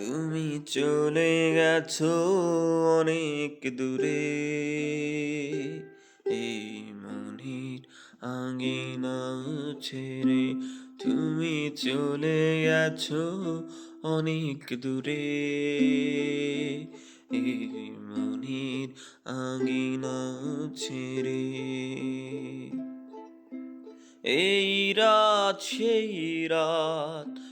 তুমি চলে গেছো অনেক দূরে। এই মনির আঙ্গিনা ছেড়ে তুমি চলে গেছো অনেক দূরে। এই মনির আঙ্গিনা ছেড়ে এই রাত, সেই রাত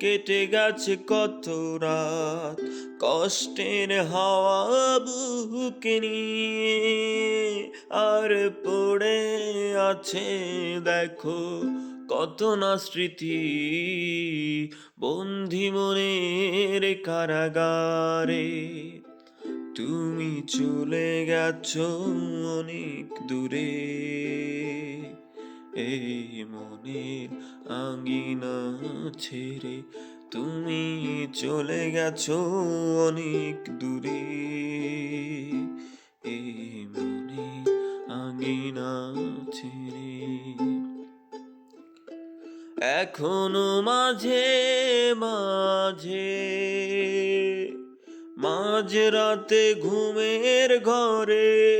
কেটে গেছে কত রাত। কষ্টের হাওয়া বুকে নিয়ে আর পড়ে আছে, দেখো কত না স্মৃতি। বন্ধি মনের কারাগারে তুমি চলে গেছো অনেক দূরে। এই মনের আঙ্গিনা ছেড়ে তুমি চলে গেছো অনেক দূরে। এই মনের আঙ্গিনা ছেড়ে এখনও মাঝে মাঝে, মাঝ রাতে ঘুমের ঘরে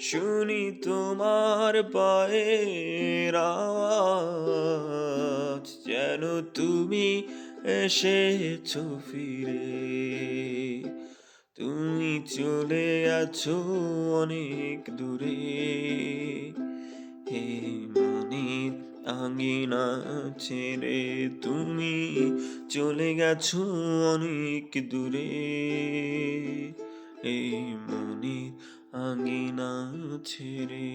শুনি তোমার পায়ের আওয়াজ, যেন তুমি এসেছ ফিরে। তুমি চলে আছো অনেক দূরে। হে মনির আঙ্গিনা ছেড়ে তুমি চলে গেছো অনেক দূরে। এই মনির আঙ্গিনা ছেড়ে